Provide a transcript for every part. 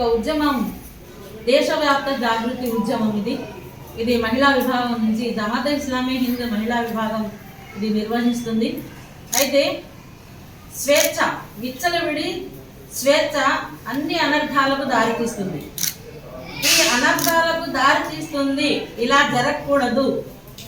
ఒక ఉద్యమం దేశవ్యాప్త జాగృతి ఉద్యమం ఇది. ఇది మహిళా విభాగం నుంచి జమాత ఇస్లామీ హిందూ మహిళా విభాగం ఇది నిర్వహిస్తుంది. అయితే స్వేచ్ఛ విచ్చలవిడి స్వేచ్ఛ అన్ని అనర్థాలకు దారితీస్తుంది. ఈ అనర్థాలకు దారితీస్తుంది ఇలా జరగకూడదు.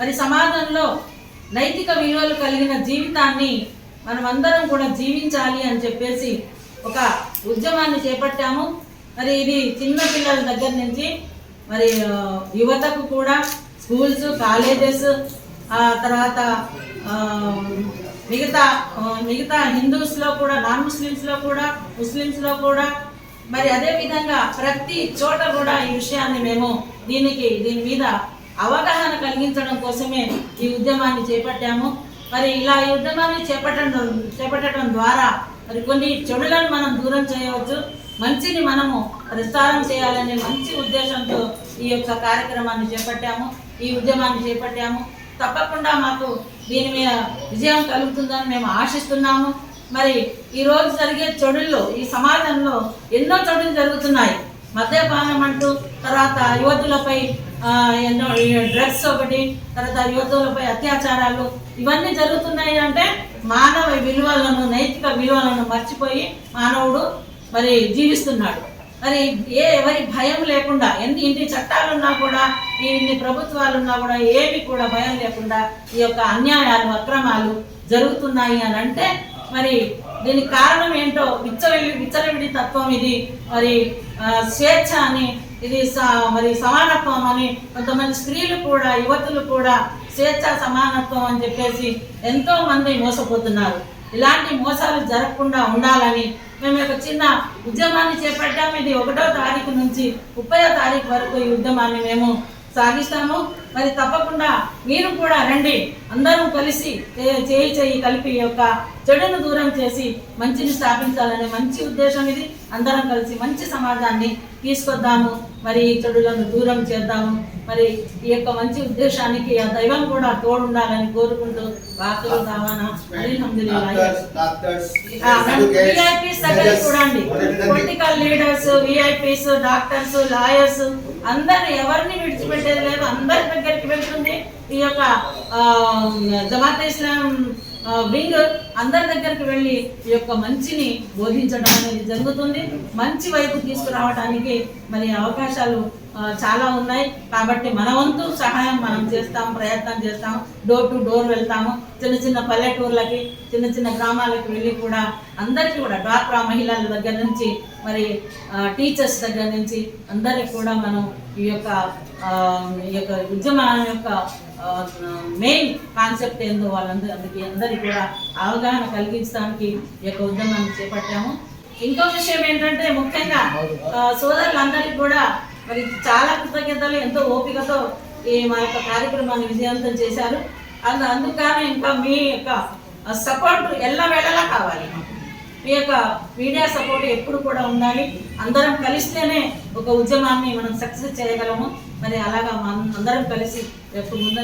మరి సమాజంలో నైతిక విలువలు కలిగిన జీవితాన్ని మనమందరం కూడా జీవించాలి అని చెప్పేసి ఒక ఉద్యమాన్ని చేపట్టాము. మరి ఇది చిన్న పిల్లల దగ్గర నుంచి మరి యువతకు కూడా స్కూల్స్ కాలేజెస్ ఆ తర్వాత మిగతా మిగతా హిందూస్లో కూడా నాన్ ముస్లిమ్స్లో కూడా ముస్లిమ్స్లో కూడా మరి అదే విధంగా ప్రతి చోట కూడా ఈ విషయాన్ని మేము దీనికి దీని మీద అవగాహన కలిగించడం కోసమే ఈ ఉద్యమాన్ని చేపట్టాము. మరి ఇలా ఈ ఉద్యమాన్ని చేపట్టడం చేపట్టడం ద్వారా మరి కొన్ని చెడులను మనం దూరం చేయవచ్చు. మంచిని మనము ప్రసారం చేయాలనే మంచి ఉద్దేశంతో ఈ యొక్క కార్యక్రమాన్ని చేపట్టాము ఈ ఉద్యమాన్ని చేపట్టాము. తప్పకుండా మాకు దీని మీద విజయం కలుగుతుందని మేము ఆశిస్తున్నాము. మరి ఈరోజు జరిగే చెడుల్లో ఈ సమాజంలో ఎన్నో చెడులు జరుగుతున్నాయి. మద్యపానం అంటూ తర్వాత యువతులపై ఎన్నో డ్రగ్స్ ఒకటి తర్వాత యువతులపై అత్యాచారాలు ఇవన్నీ జరుగుతున్నాయి అంటే మానవ విలువలను నైతిక విలువలను మర్చిపోయి మానవుడు మరి జీవిస్తున్నాడు. మరి ఏ ఎవరి భయం లేకుండా ఎన్ని ఇన్ని చట్టాలు ఉన్నా కూడా ఇన్ని ప్రభుత్వాలు ఉన్నా కూడా ఏమి కూడా భయం లేకుండా ఈ యొక్క అన్యాయాలు అక్రమాలు జరుగుతున్నాయి అని అంటే మరి దీనికి కారణం ఏంటో విచ్చలవిడి విచ్చలవిడి తత్వం ఇది. మరి స్వేచ్ఛ అని ఇది స- మరి సమానత్వం అని కొంతమంది స్త్రీలు కూడా యువతులు కూడా స్వేచ్ఛ సమానత్వం అని చెప్పేసి ఎంతో మంది మోసపోతున్నారు. ఇలాంటి మోసాలు జరగకుండా ఉండాలని మేము ఒక చిన్న ఉద్యమాన్ని చేపట్టాము ఇది ఒకటో తారీఖు నుంచి ముప్పయో తారీఖు వరకు ఈ ఉద్యమాన్ని మేము సాగిస్తాము. మరి తప్పకుండా మీరు కూడా రండి. అందరం కలిసి చేయి చేయి కలిపి యొక్క చెడును దూరం చేసి మంచిని స్థాపించాలనే మంచి ఉద్దేశం ఇది. అందరం కలిసి మంచి సమాజాన్ని తీసుకొద్దాము. మరి ఈ చెడులను దూరం చేద్దాము. మరి ఈ యొక్క మంచి ఉద్దేశానికి ఆ దైవం కూడా తోడుండాలని కోరుకుంటూ వాకులు విఐపీస్ దగ్గర చూడండి. Political leaders VIPs doctors lawyers అందరు ఎవరిని విడిచిపెట్టేది లేదు. అందరి దగ్గరికి వెళ్తుంది. ఈ యొక్క ఆ, జమాత్ ఇస్లాం వింగ్ అందరి దగ్గరికి వెళ్ళి ఈ యొక్క మంచిని బోధించడం అనేది జరుగుతుంది. మంచి వైపు తీసుకురావడానికి మరి అవకాశాలు చాలా ఉన్నాయి. కాబట్టి మన వంతు సహాయం మనం చేస్తాం ప్రయత్నం చేస్తాం. డోర్ టు డోర్ వెళ్తాము. చిన్న చిన్న పల్లెటూర్లకి చిన్న చిన్న గ్రామాలకు వెళ్ళి కూడా అందరికీ కూడా డ్వాక్రా మహిళల దగ్గర నుంచి మరి టీచర్స్ దగ్గర నుంచి అందరికి కూడా మనం ఈ యొక్క ఈ యొక్క ఉద్యమం యొక్క మెయిన్ కాన్సెప్ట్ ఏందో వాళ్ళందరూ అందుకే అందరికీ కూడా అవగాహన కలిగించడానికి ఈ యొక్క ఉద్యమాన్ని చేపట్టాము. ఇంకో విషయం ఏంటంటే ముఖ్యంగా సోదరులందరికీ కూడా మరి చాలా కృతజ్ఞతలు ఎంతో ఓపికతో ఈ మా యొక్క కార్యక్రమాన్ని విజయవంతం చేశారు. అందు అందుకని ఇంకా మీ యొక్క సపోర్ట్ ఎల్లవేళలా కావాలి మీ యొక్క మీడియా సపోర్ట్ ఎప్పుడు కూడా ఉండాలి. అందరం కలిస్తేనే ఒక ఉద్యమాన్ని మనం సక్సెస్ చేయగలము. మరి అలాగా మనం అందరం కలిసి ఎప్పుడు ముందు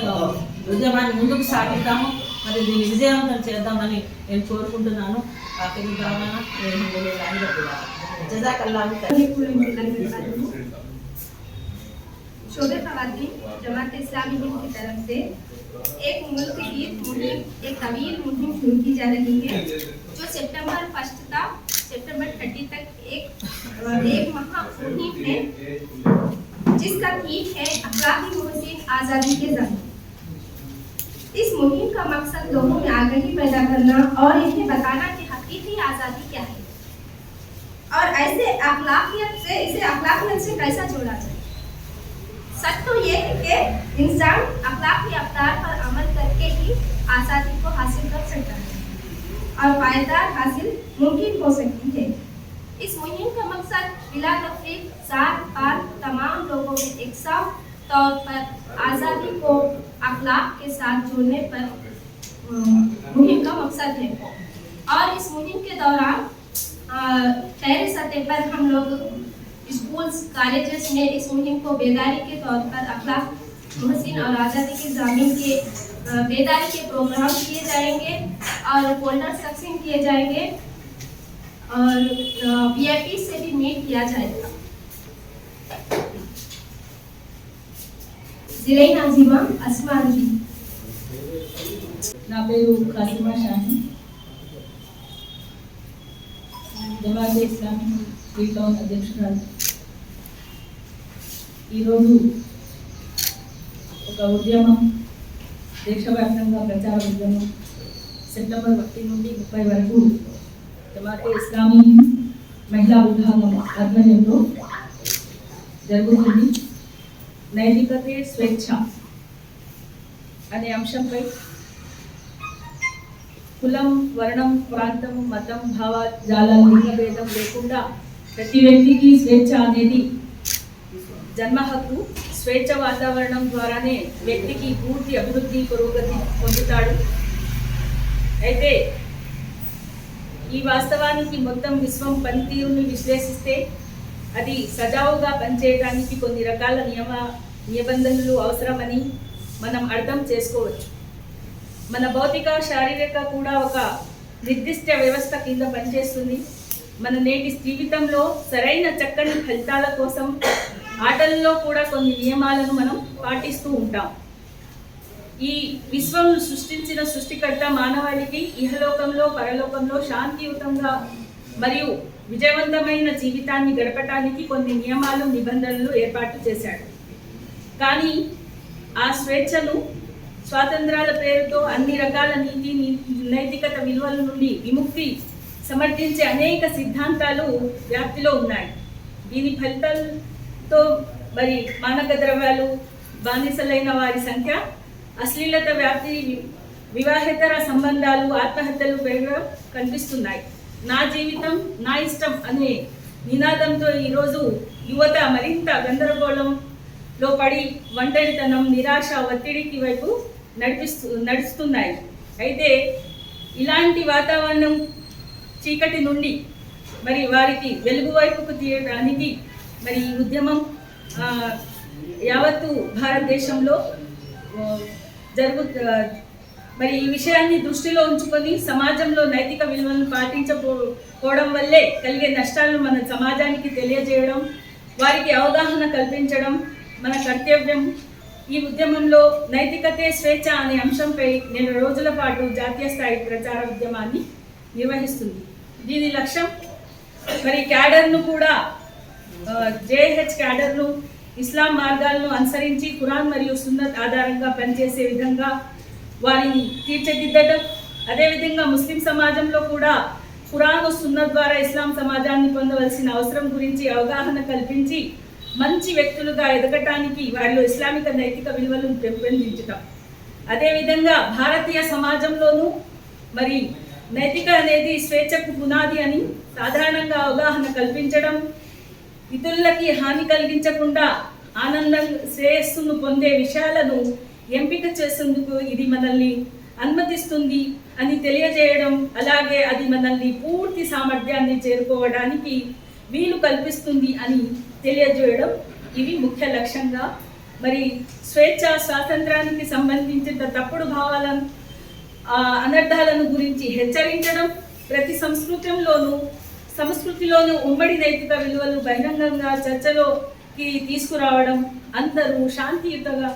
ఉద్యమాన్ని ముందుకు సాగిద్దాము. మరి దీన్ని విజయవంతం చేద్దామని నేను కోరుకుంటున్నాను. ఆఖరి కావాలా నేను జజాకల్లా शोबे खवातीन जमात इस्लामी हिंद की तरफ़ से एक मुल्क गीत मुहिम एक तवील मुहिम शुरू की जा रही है, जो सितंबर फ़र्स्ट था, सितंबर थर्टी तक एक एक महा मुहिम है, जिसका थीम है अखलाकी मोहसिन आज़ादी के ज़मीन इस मुहिम का मकसद लोगों में आगही पैदा करना और इन्हें बताना कि हकीकी आज़ादी क्या है। और ऐसे अखलाकियत से, इसे अखलाकियत से कैसा जोड़ा जाए? सच तो ये है कि इंसान अखलाकी अवतार पर अमल करके ही आज़ादी को हासिल कर सकता है और पायदार हासिल मुमकिन हो सकती है। इस मुहिम का मकसद बिला तफरीक सात पार तमाम लोगों में एक साफ़ तौर पर आज़ादी को अखलाक के साथ जोड़ने पर मुहिम का मकसद है। और इस मुहिम के दौरान शहरी सतह पर हम लोग स्कूल्स कॉलेजेस में इस मुहिम को बेदारी के तौर पर अखलाक महसिन और आज़ादी की जामीन के अ, बेदारी के प्रोग्राम किए जाएंगे और फोल्डर तकसीम किए जाएंगे और वी से भी मीट किया जाएगा జిలై నాజిమా అస్మాంది నా పేరు కాసిమా షాహి జమాతే ఇస్లామీ ఫ్రీ టౌన్ అధ్యక్షురాలు. ఈరోజు ఒక ఉద్యమం దేశవ్యాప్తంగా ప్రచార ఉద్యమం సెప్టెంబర్ ఒకటి నుండి ముప్పై వరకు జమాతే ఇస్లామీ మహిళా విభాగం ఆధ్వర్యంలో జరుగుతుంది. నైతికతే స్వేచ్ఛ అనే అంశంపై కులం వర్ణం ప్రాంతం మతం భావజాలం లింగభేదం లేకుండా ప్రతి వ్యక్తికి స్వేచ్ఛ అనేది జన్మ హక్కు స్వేచ్ఛ వాతావరణం ద్వారానే వ్యక్తికి పూర్తి అభివృద్ధి పురోగతి పొందుతాడు. అయితే ఈ వాస్తవానికి మొత్తం విశ్వం పనితీరుని విశ్లేషిస్తే అది సజావుగా పనిచేయడానికి కొన్ని రకాల నియమ నిబంధనలు అవసరమని మనం అర్థం చేసుకోవచ్చు. మన భౌతిక శారీరక కూడా ఒక నిర్దిష్ట వ్యవస్థ కింద పనిచేస్తుంది. మన నేటి జీవితంలో సరైన చక్కని ఫలితాల కోసం ఆటల్లో కూడా కొన్ని నియమాలను మనం పాటిస్తూ ఉంటాం. ఈ విశ్వం సృష్టించిన సృష్టికర్త మానవాళికి ఇహలోకంలో పరలోకంలో శాంతియుతంగా మరియు విజయవంతమైన జీవితాన్ని గడపటానికి కొన్ని నియమాలు నిబంధనలు ఏర్పాటు చేశాడు. కానీ ఆ స్వేచ్ఛను స్వాతంత్రాల పేరుతో అన్ని రకాల నీతి నైతికత విలువల నుండి విముక్తి సమర్థించే అనేక సిద్ధాంతాలు వ్యాప్తిలో ఉన్నాయి. దీని ఫలితాలతో మరి మానక ద్రవ్యాలు బానిసలైన వారి సంఖ్య అశ్లీలత వ్యాప్తి వివాహేతర సంబంధాలు ఆత్మహత్యలు పెరగడం కనిపిస్తున్నాయి. నా జీవితం నా ఇష్టం అనే నినాదంతో ఈరోజు యువత మరింత గందరగోళంలో పడి ఒంటరితనం నిరాశ ఒత్తిడికి వైపు నడిపిస్తూ నడుస్తున్నాయి. అయితే ఇలాంటి వాతావరణం చీకటి నుండి మరి వారికి వెలుగు వైపుకు తీయడానికి మరి ఈ ఉద్యమం యావత్తు భారతదేశంలో జరుగు మరి ఈ విషయాన్ని దృష్టిలో ఉంచుకొని సమాజంలో నైతిక విలువలను పాటించకపోవడం వల్లే కలిగే నష్టాలను మన సమాజానికి తెలియజేయడం వారికి అవగాహన కల్పించడం మన కర్తవ్యం. ఈ ఉద్యమంలో నైతికతే స్వేచ్ఛ అనే అంశంపై నేను రోజుల పాటు జాతీయ స్థాయి ప్రచార ఉద్యమాన్ని నిర్వహిస్తుంది. దీని లక్ష్యం మరి క్యాడర్ను కూడా జేహెచ్ క్యాడర్ను ఇస్లాం మార్గాలను అనుసరించి ఖురాన్ మరియు సున్నత్ ఆధారంగా పనిచేసే విధంగా వారిని తీర్చిదిద్దటం. అదేవిధంగా ముస్లిం సమాజంలో కూడా ఖురాన్ సున్నత్ ద్వారా ఇస్లాం సమాజాన్ని పొందవలసిన అవసరం గురించి అవగాహన కల్పించి మంచి వ్యక్తులుగా ఎదగటానికి వారిలో ఇస్లామిక నైతిక విలువలను పెంపొందించటం. అదేవిధంగా భారతీయ సమాజంలోనూ మరి నైతిక అనేది స్వేచ్ఛకు పునాది అని సాధారణంగా అవగాహన కల్పించడం ఇతరులకి హాని కలిగించకుండా ఆనందం శ్రేయస్సును పొందే విషయాలను ఎంపిక చేసేందుకు ఇది మనల్ని అనుమతిస్తుంది అని తెలియజేయడం అలాగే అది మనల్ని పూర్తి సామర్థ్యాన్ని చేరుకోవడానికి వీలు కల్పిస్తుంది అని తెలియజేయడం ఇవి ముఖ్య లక్ష్యంగా. మరి స్వేచ్ఛ స్వాతంత్రానికి సంబంధించిన తప్పుడు భావాలను అనర్థాలను గురించి హెచ్చరించడం ప్రతి సంస్కృతంలోనూ సంస్కృతిలోనూ ఉమ్మడి నైతిక విలువలు బహిరంగంగా చర్చలోకి తీసుకురావడం అందరూ శాంతియుతంగా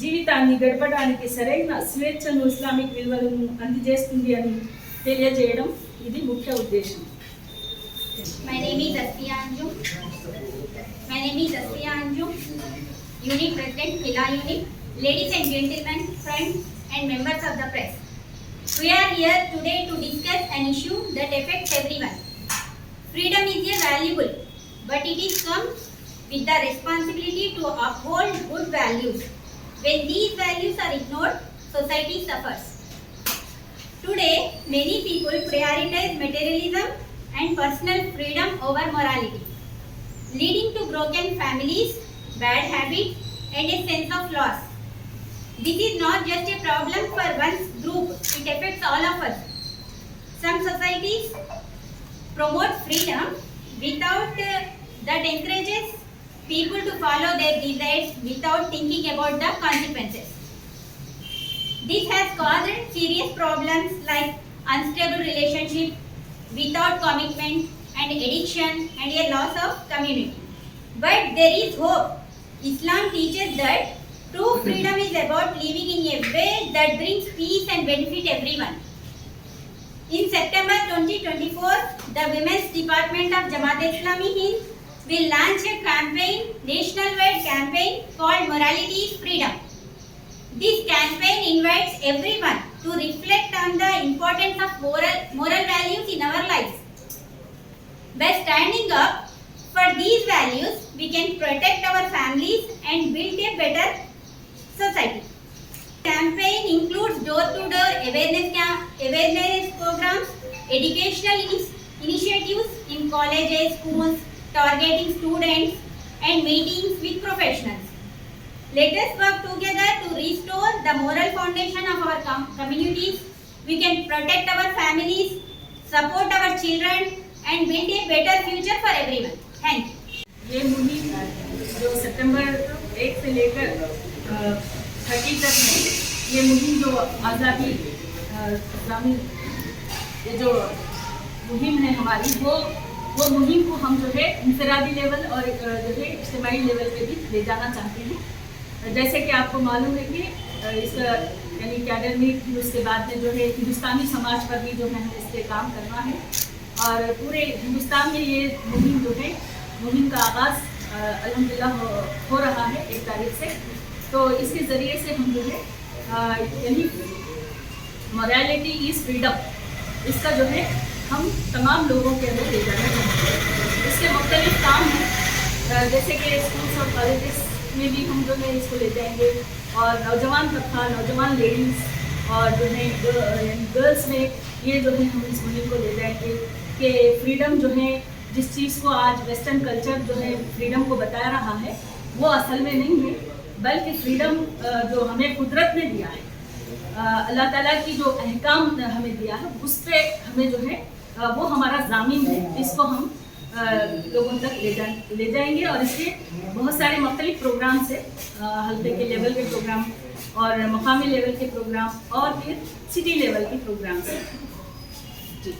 జీవితాన్ని గడపడానికి సరైన స్వేచ్ఛను ఇస్లామిక్ విలువలను అందజేస్తుంది అని తెలియజేయడం ఇది ముఖ్య ఉద్దేశం My name is Asfiya Anjum. My name is Asfiya Anjum, Unit President, Hila Unit. Ladies and gentlemen, friends and members of the press. We are here today to discuss an issue that affects everyone. Freedom is a valuable, but it is comes with the responsibility to uphold good values. When these values are ignored, society suffers. Today, many people prioritize materialism and personal freedom over morality, leading to broken families, bad habits, and a sense of loss. This is not just a problem for one group, it affects all of us. Some societies promote freedom without uh, that encourages people to follow their desires without thinking about the consequences. This has caused serious problems like unstable relationship without commitment and addiction and a loss of community. But there is hope. Islam teaches that true freedom is about living in a way that brings peace and benefit everyone. In September 2024, the Women's Department of Jamaat Islami Hind will launch a campaign, national-wide campaign called Morality is Freedom. This campaign invites everyone to reflect on the importance of moral, moral values in our lives. By standing up for these values, we can protect our families and build a better society. Campaign includes door-to-door awareness, cam- awareness programs, educational initiatives in colleges, schools, targeting students, and meetings with professionals. Let us work together to restore the moral foundation of our com- communities. We can protect our families, support our children, and build a better future for everyone. Thank you. ये मुहिम जो सितंबर एक से लेकर thirty तक में ये मुहिम जो आज़ादी इस्लामी ये जो मुहिम है हमारी वो वो मुहिम को हम जो है इंफरादी लेवल और जो है इज्तमाही लेवल पे भी ले जाना चाहते हैं। जैसे कि आपको मालूम है कि इस यानी कैडमिक फिर उसके बाद में जो है हिंदुस्तानी समाज पर भी जो है हमें इस पर काम करना है। और पूरे हिंदुस्तान में ये मुहिम जो है मुहिम का आगाज़ अल्हम्दुलिल्लाह हो, हो रहा है एक तारीख से। तो इसके ज़रिए से हम जो है यानी मॉरेलिटी इज़ फ्रीडम इसका जो है, हम तमाम लोगों के अंदर ले जाना चाहते हैं। इसके मुख्तलिफ़ काम हैं। जैसे कि स्कूल्स और कॉलेजेस में भी हम जो है इसको ले जाएँगे। और नौजवान तबका नौजवान लेडीज़ और जो है गर्ल्स में ये जो है हम इस मुहिम को ले जाएँगे कि फ्रीडम जो है, जिस चीज़ को आज वेस्टर्न कल्चर जो है फ्रीडम को बता रहा है, वो असल में नहीं है। बल्कि फ्रीडम जो हमें कुदरत ने दिया है। अल्लाह ताला की जो अहकाम हमें दिया है, उस पर हमें जो है वो हमारा जामिन है इसको हम लोगों तक ले जा, ले जाएँगे और इसके बहुत सारे मुख्तलिफ़ प्रोग्राम्स है हल्के के लेवल के प्रोग्राम और मकामी लेवल के प्रोग्राम और फिर सिटी लेवल के प्रोग्राम्स हैं। जी।